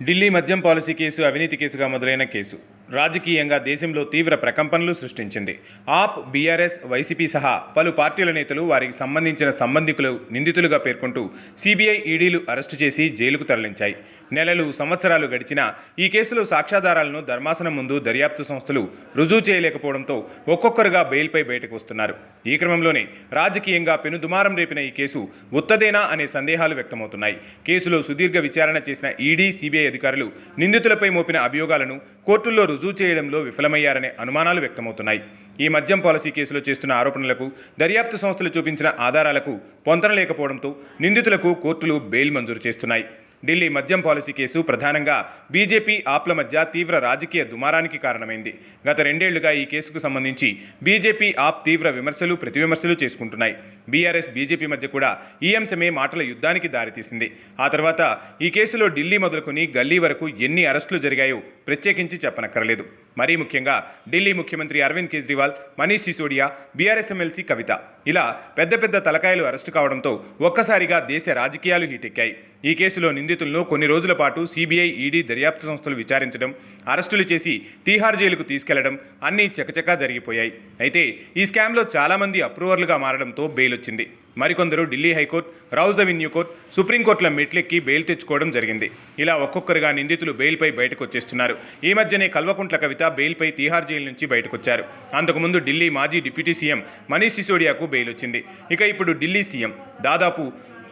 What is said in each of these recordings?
ఢిల్లీ మద్యం policy case అవినీతి కేసుగా మొదలైన కేసు. రాజకీయంగా దేశంలో తీవ్ర ప్రకంపనలు సృష్టించింది. ఆప్ బీఆర్ఎస్ వైసీపీ సహా పలు పార్టీల నేతలు వారికి సంబంధించిన సంబంధికులు నిందితులుగా పేర్కొంటూ సిబిఐ ఈడీలు అరెస్టు చేసి జైలుకు తరలించాయి. నెలలు సంవత్సరాలు గడిచినా ఈ కేసులో సాక్ష్యాధారాలను ధర్మాసనం ముందు దర్యాప్తు సంస్థలు రుజువు చేయలేకపోవడంతో ఒక్కొక్కరుగా బెయిల్పై బయటకు వస్తున్నారు. ఈ క్రమంలోనే రాజకీయంగా పెనుదుమారం రేపిన ఈ కేసు ఉత్తదేనా అనే సందేహాలు వ్యక్తమవుతున్నాయి. కేసులో సుదీర్ఘ విచారణ చేసిన ఈడీ సిబిఐ అధికారులు నిందితులపై మోపిన అభియోగాలను కోర్టుల్లో రుజువు చేయడంలో విఫలమయ్యారనే అనుమానాలు వ్యక్తమవుతున్నాయి. ఈ మద్యం పాలసీ కేసులో చేస్తున్న ఆరోపణలకు దర్యాప్తు సంస్థలు చూపించిన ఆధారాలకు పొంతన లేకపోవడంతో నిందితులకు కోర్టులు బెయిల్ మంజూరు చేస్తున్నాయి. ఢిల్లీ మద్యం పాలసీ కేసు ప్రధానంగా బీజేపీ ఆప్ల మధ్య తీవ్ర రాజకీయ దుమారానికి కారణమైంది. గత రెండేళ్ళుగా ఈ కేసుకు సంబంధించి బీజేపీ ఆప్ తీవ్ర విమర్శలు ప్రతివిమర్శలు చేసుకుంటున్నాయి. బీఆర్ఎస్ బీజేపీ మధ్య కూడా ఈ అంశమే మాటల యుద్ధానికి దారితీసింది. ఆ తర్వాత ఈ కేసులో ఢిల్లీ మొదలుకొని గల్లీ వరకు ఎన్ని అరెస్టులు జరిగాయో ప్రత్యేకించి చెప్పనక్కర్లేదు. మరీ ముఖ్యంగా ఢిల్లీ ముఖ్యమంత్రి అరవింద్ కేజ్రీవాల్ మనీష్ సిసోడియా బీఆర్ఎస్ ఎమ్మెల్సీ కవిత. ఇలా పెద్ద పెద్ద తలకాయలు అరెస్టు కావడంతో ఒక్కసారిగా దేశ రాజకీయాలు హీటెక్కాయి. ఈ కేసులో నిందితులను కొన్ని రోజుల పాటు సిబిఐ ఈడీ దర్యాప్తు సంస్థలు విచారించడం అరెస్టులు చేసి తీహార్ జైలుకు తీసుకెళ్ళడం అన్నీ చకచకా జరిగిపోయాయి. అయితే ఈ స్కామ్లో చాలామంది అప్రూవర్లుగా మారడంతో బెయిల్ వచ్చింది మరికొందరు Delhi high court Rouse Avenue court సుప్రీంకోర్టుల మెట్లెక్కి బెయిల్ తెచ్చుకోవడం జరిగింది. ఇలా ఒక్కొక్కరుగా నిందితులు బెయిల్పై బయటకు వచ్చేస్తున్నారు ఈ మధ్యనే కల్వకుంట్ల కవిత బెయిల్పై తీహార్ జైలు నుంచి బయటకొచ్చారు. అంతకుముందు ఢిల్లీ మాజీ డిప్యూటీ సీఎం మనీష్ సిసోడియాకు బెయిల్ వచ్చింది ఇక ఇప్పుడు ఢిల్లీ సీఎం. దాదాపు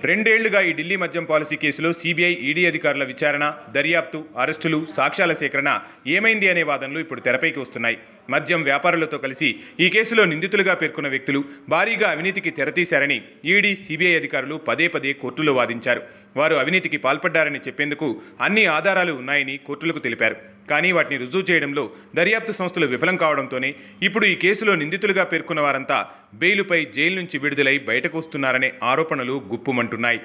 రెండేళ్ళుగా ఈ ఢిల్లీ మద్యం పాలసీ కేసులో సిబిఐ ఈడీ అధికారుల విచారణ దర్యాప్తు అరెస్టులు సాక్ష్యాల సేకరణ ఏమైంది అనే వాదనలు ఇప్పుడు తెరపైకి వస్తున్నాయి. మద్యం వ్యాపారులతో కలిసి ఈ కేసులో నిందితులుగా పేర్కొన్న వ్యక్తులు భారీగా అవినీతికి తెరతీశారని ఈడీ సిబిఐ అధికారులు పదే పదే కోర్టులో వాదించారు. వారు అవినీతికి పాల్పడ్డారని చెప్పేందుకు అన్ని ఆధారాలు ఉన్నాయని కోర్టులకు తెలిపారు. కానీ వాటిని రుజువు చేయడంలో దర్యాప్తు సంస్థలు విఫలం కావడంతోనే ఇప్పుడు ఈ కేసులో నిందితులుగా పేర్కొన్న వారంతా బెయిలుపై జైలు నుంచి విడుదలై బయటకు వస్తున్నారనే ఆరోపణలు గుప్పుమంటున్నాయి.